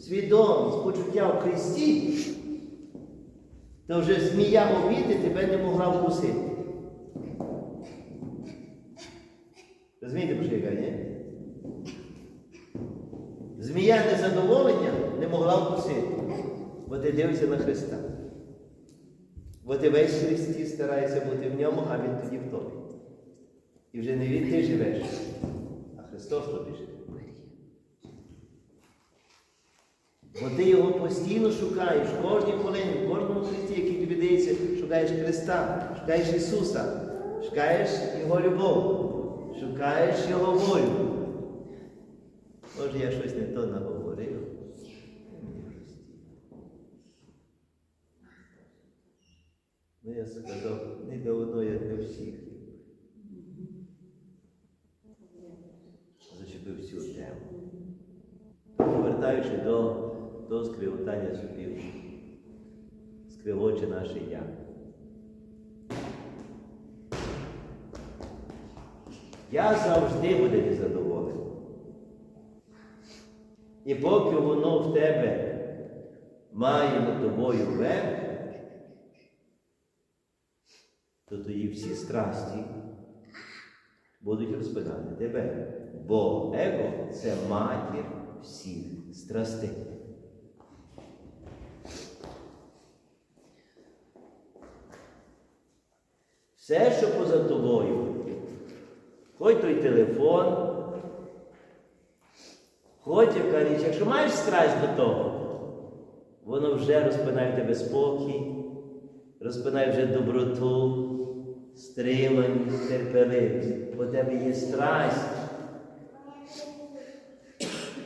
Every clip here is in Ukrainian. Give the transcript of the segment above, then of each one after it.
свідомість, почуття в Христі, то вже змія обіди тебе не могла вкусити. Розумієте, про що я кажу, ні? Змія незадоволення не могла вкусити, бо ти дивишся на Христа. Бо ти весь в Христі стараєшся бути в ньому, а Він тоді в тобі. І вже не він ти живеш, а Христос тобі живе. Бо ти його постійно шукаєш, кожній хвилині, в кожному житті, який тобі дається, шукаєш Христа, шукаєш Ісуса, шукаєш Його любов, шукаєш Його волю. Може, я щось не то наговорив. Ну, я сказав, не до одного, я для всіх. Зачепив цю тему. Повертаючи до, до скривотання зубів, скривоче наше я. Я завжди буде незадоволений. І поки воно в тебе має над тобою верх, то тоді всі страсті будуть розпинати тебе. Бо его це матір всіх страстей. Все, що поза тобою, хоч той телефон, хоч яка річ, якщо маєш страсть до того, воно вже розпинає в тебе спокій, розпинає вже доброту, стриманість, терпеливість, бо тебе є страсть.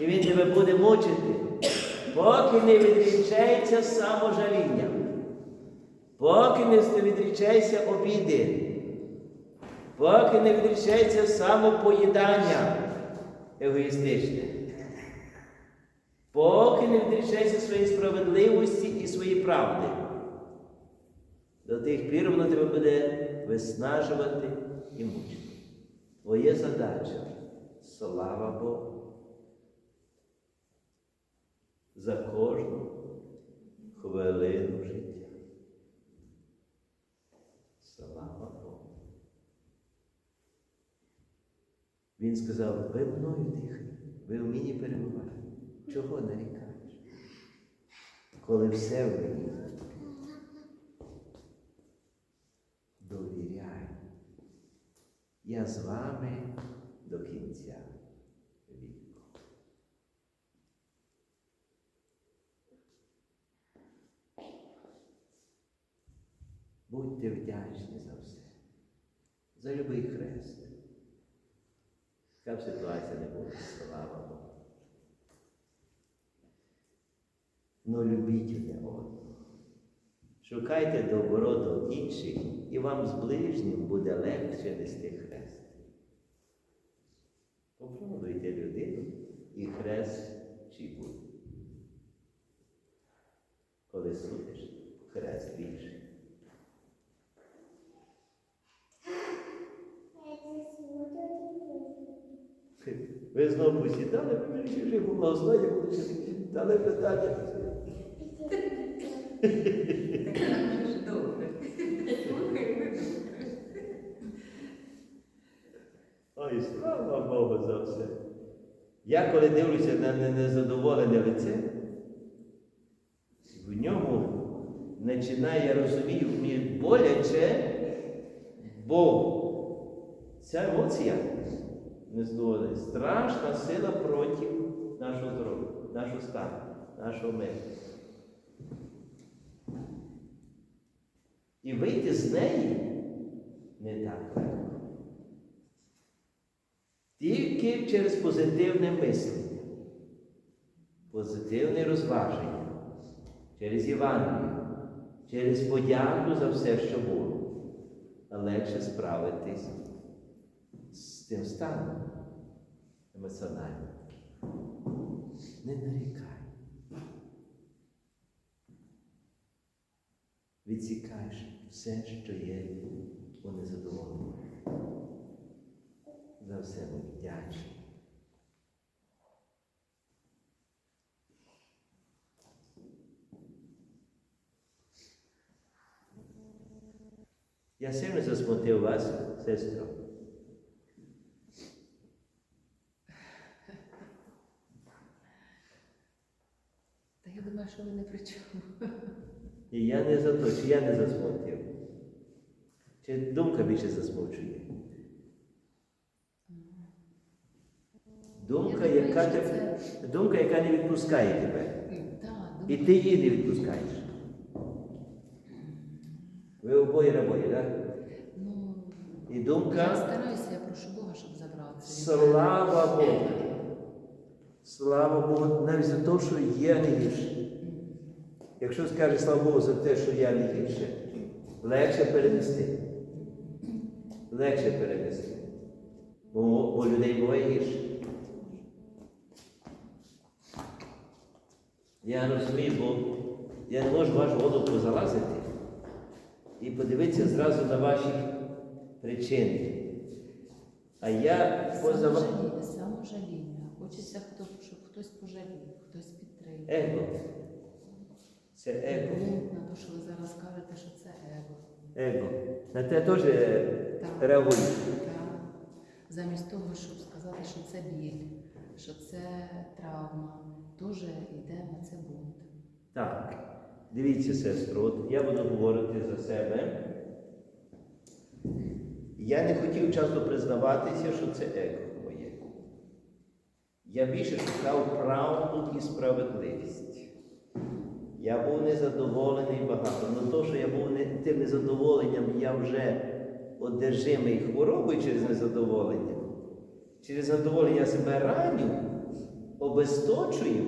І він тебе буде мучити, поки не відрічається саможаління, поки не відрічається обіди, поки не відрічається самопоїдання егоїстичне, поки не відрічається своєї справедливості і своєї правди. До тих пір воно тебе буде виснажувати і мучити. Твоя задача, слава Богу, за кожну хвилину життя. Слава Богу. Він сказав, ви мною дихайте, ви в мені перебуваєте. Чого нарікаєш? Коли все в мені. Довіряй. Я з вами до кінця віку. Будьте вдячні за все. За любий хрест. Б ситуація не буде, слава Богу. Ну любіть одне одного. Шукайте добро до інших, і вам з ближнім буде легше нести хрест. Попробуйте людину і хрест чи буде. Коли судиш, хрест більше. Ви знову посідали, ви мені вже було зло, я буду дали питання. Добре. Ой, слава Богу за все. Я коли дивлюся на незадоволене лице, в ньому починає, я розумію, мені боляче, бо ця емоція незадоволення, страшна сила проти нашого здоров'я, нашого стану, нашого миру. І вийти з неї не так легко. Тільки через позитивне мислення, позитивне розваження, через Євангелію, через подяку за все, що було, легше справитись Deus está emocionado. Nenaricai. Vizicais, sente tu e ele, o nezador. Não se é amigate. E assim nos respondeu o ancestral. Ви не при чому. І я не за то, чи я не засмутив. Чи думка більше засмучує? Думка, Я думаю, яка, те- це- думка, яка не відпускає тебе. Так, І ти її не відпускаєш. Ви обоє рабої, так? ну, І я думка, стараюся, я прошу Бога, щоб забрати. слава Богу. Слава Богу, навіть за те, що я не гірше. Якщо скаже слава Богу за те, що я не гірше, легше перенести. Легше перенести. Бо у людей буває гірше. Я розумію, бо я не можу вашу голову позалазити і подивитися зразу на ваші причини. А я поза ва- Саможаління. Хочеться, щоб хтось пожалів, хтось підтримав. его. Це его. На те, що ви зараз кажете, що це его. Его. На те теж реагують. Так. Замість того, щоб сказати, що це біль, що це травма, теж йде на це бунт. Так. Дивіться, сестро, от я буду говорити за себе. Я не хотів часто признаватися, що це его моє. Я більше шукав правду і справедливість. Я був незадоволений багато. Ну то, що я був не, тим незадоволенням, я вже одержимий хворобою через незадоволення. Через задоволення я себе раню, обесточую.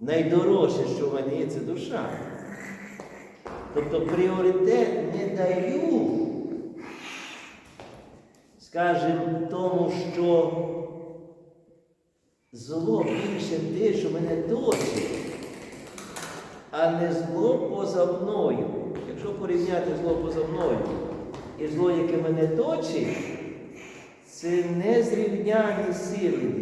Найдорожче, що в мене є, це душа. Тобто пріоритет не даю, скажімо, тому, що зло більше те, що мене точить, а не зло поза мною. Якщо порівняти зло поза мною і зло, яке мене точить, це незрівняні сили.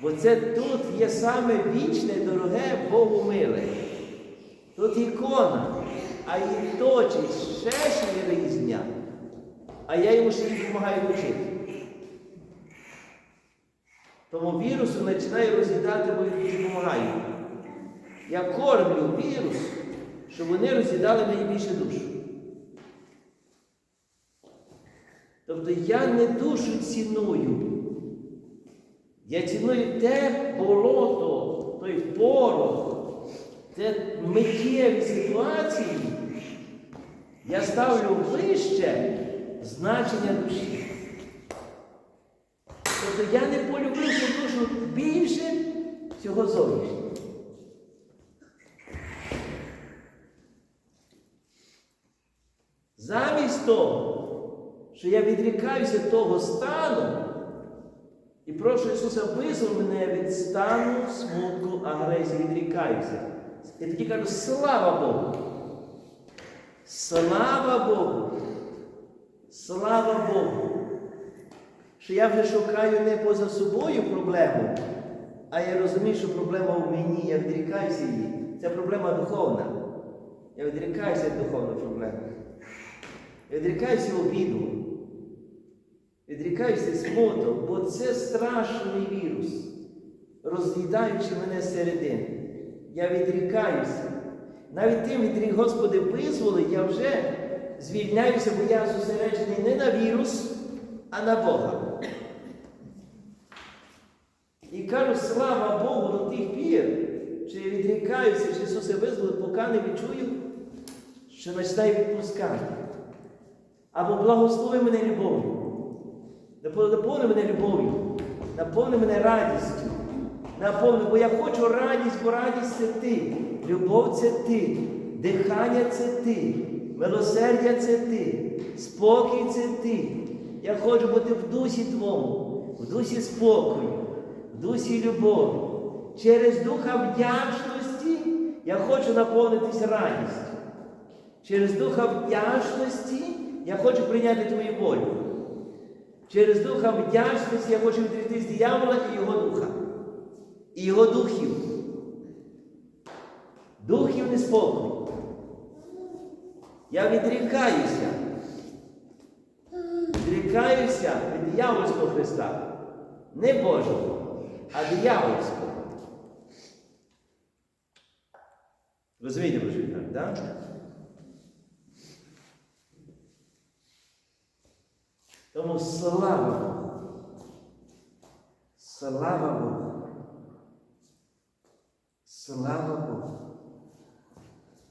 Бо це тут є саме вічне, дороге Богу миле. Тут ікона, а її точить ще ще різня, а я йому ще допомагаю вчити. Тому вірусу починаю роз'їдати, бо він допомагаю. Я кормлю вірус, щоб вони роз'їдали найбільше душу. Тобто я не душу ціную. Я ціную те болото, той порох, те миттєві ситуації. Я ставлю вище значення душі. Тобто я не полюбив цю душу більше цього зовнішнього. Замість того, що я відрікаюся того стану і прошу Ісуса визволь мене від стану смутку, агресії, відрікаюся. І тоді кажу, слава Богу! Слава Богу! Слава Богу! Що я вже шукаю не поза собою проблему, а я розумію, що проблема в мені, я відрікаюся її. Це проблема духовна. Я відрікаюся від духовної проблеми. Відрікаюся обіду. Відрікаюся смуток, бо це страшний вірус, роз'їдаючи мене зсередини. Я відрікаюся. Навіть тим відрік Господи визволи, я вже звільняюся, бо я зосереджений не на вірус, а на Бога. І кажу, слава Богу до тих пір, чи я відрікаюся, чи Ісусе визволив, поки не відчую, що починаю відпускати. Або благослови мене любов'ю. Наповни мене любов'ю, наповни мене радістю. Наповни, бо я хочу радість, бо радість це ти. Любов це ти, дихання це ти, милосердя це ти, спокій це ти. Я хочу бути в дусі Твому, в дусі спокою, в дусі любові. Через духа вдячності я хочу наповнитись радістю. Через духа вдячності я хочу прийняти твою волю. Через духа вдячності я хочу відріти з диявола і його духа, і його духів. Духів неспокою. Я відрікаюся. Відрікаюся від диявольського Христа. Не Божого, а диявольського. Розумієте, кажу, так? Тому слава Богу. Слава Богу. Слава Богу.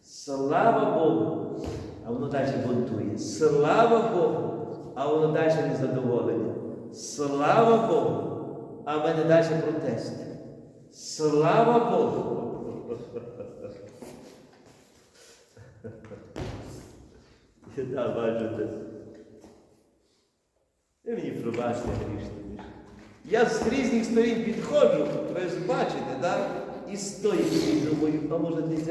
Слава Богу. А воно далі бунтує. Слава Богу. А воно далі незадоволення. Слава Богу. А в мене далі протест. Слава Богу. Да, бачите. Ви мені пробачте грішні. Я з різних сторін підходжу, ви ж бачите, так? І стоїть думаю, а може десь.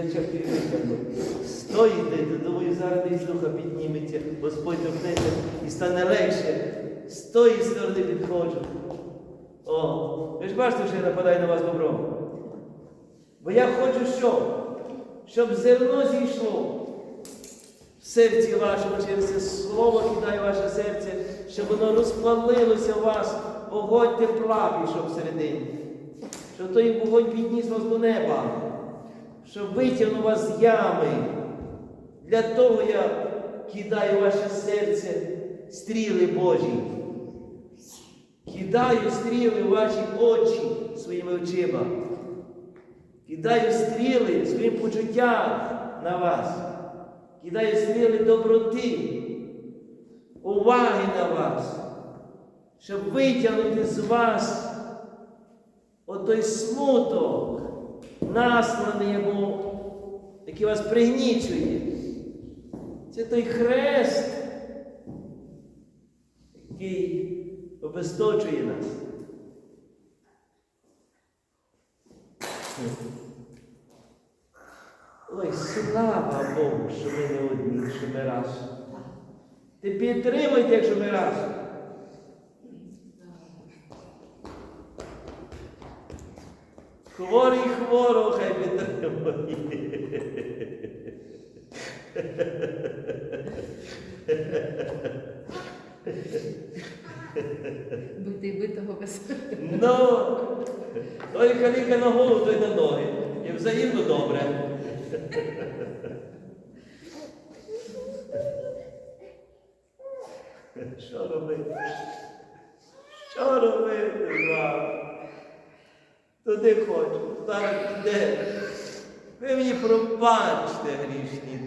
Стоїте, то думаю, зараз десь духа підніметься, Господь торкнеться і стане легше. З тої сторони підходжу. О, ви ж бачите, що я нападаю на вас добром. Бо я хочу що? Щоб зерно зійшло в серці вашому через це слово кидає ваше серце, щоб воно розпалилося у вас, вогонь тепла пішов всередині. Щоб той вогонь підніс вас до неба, щоб витягнув вас з ями. Для того я кидаю ваше серце стріли Божі. Кидаю стріли в ваші очі своїми очима. Кидаю стріли своїм почуттям на вас. Кидаю стріли доброти, уваги на вас, щоб витягнути з вас отой смуток, насланий йому, який вас пригнічує. Це той хрест, який обесточує нас. Ой, слава Богу, що ми не одні, що ми разом. Ти підтримуйте, якщо ми разом. Хворий хворого хай підтримує. Бити битого без. Ну, той каліка на голову, той на ноги. І взаємно добре. Що робити? Що робити вам? Туди хочу, туди йде. Ви мені пробачте грішні